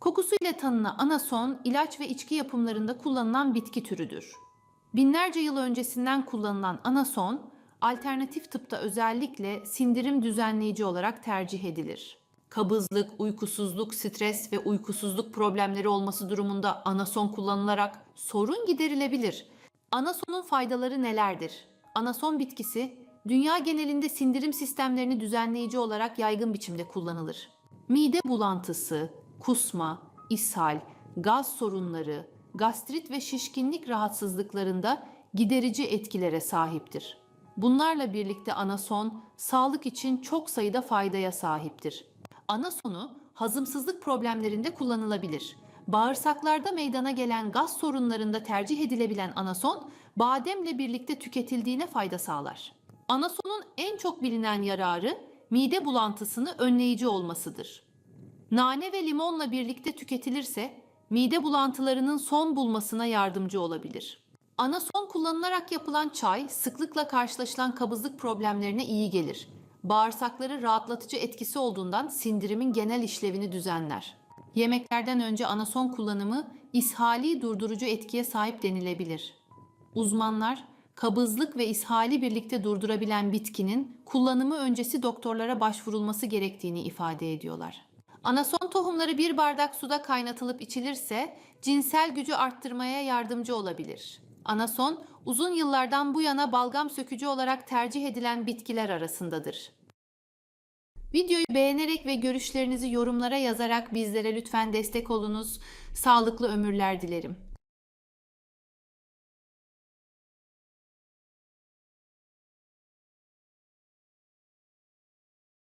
Kokusuyla tanınan anason, ilaç ve içki yapımlarında kullanılan bitki türüdür. Binlerce yıl öncesinden kullanılan anason, alternatif tıpta özellikle sindirim düzenleyici olarak tercih edilir. Kabızlık, uykusuzluk, stres ve uykusuzluk problemleri olması durumunda anason kullanılarak sorun giderilebilir. Anasonun faydaları nelerdir? Anason bitkisi dünya genelinde sindirim sistemlerini düzenleyici olarak yaygın biçimde kullanılır. Mide bulantısı, kusma, ishal, gaz sorunları, gastrit ve şişkinlik rahatsızlıklarında giderici etkilere sahiptir. Bunlarla birlikte anason sağlık için çok sayıda faydaya sahiptir. Anasonu hazımsızlık problemlerinde kullanılabilir. Bağırsaklarda meydana gelen gaz sorunlarında tercih edilebilen anason bademle birlikte tüketildiğine fayda sağlar. Anasonun en çok bilinen yararı mide bulantısını önleyici olmasıdır. Nane ve limonla birlikte tüketilirse mide bulantılarının son bulmasına yardımcı olabilir. Anason kullanılarak yapılan çay sıklıkla karşılaşılan kabızlık problemlerine iyi gelir. Bağırsakları rahatlatıcı etkisi olduğundan sindirimin genel işlevini düzenler. Yemeklerden önce anason kullanımı ishali durdurucu etkiye sahip denilebilir. Uzmanlar kabızlık ve ishali birlikte durdurabilen bitkinin kullanımı öncesi doktorlara başvurulması gerektiğini ifade ediyorlar. Anason tohumları bir bardak suda kaynatılıp içilirse cinsel gücü arttırmaya yardımcı olabilir. Anason uzun yıllardan bu yana balgam sökücü olarak tercih edilen bitkiler arasındadır. Videoyu beğenerek ve görüşlerinizi yorumlara yazarak bizlere lütfen destek olunuz. Sağlıklı ömürler dilerim.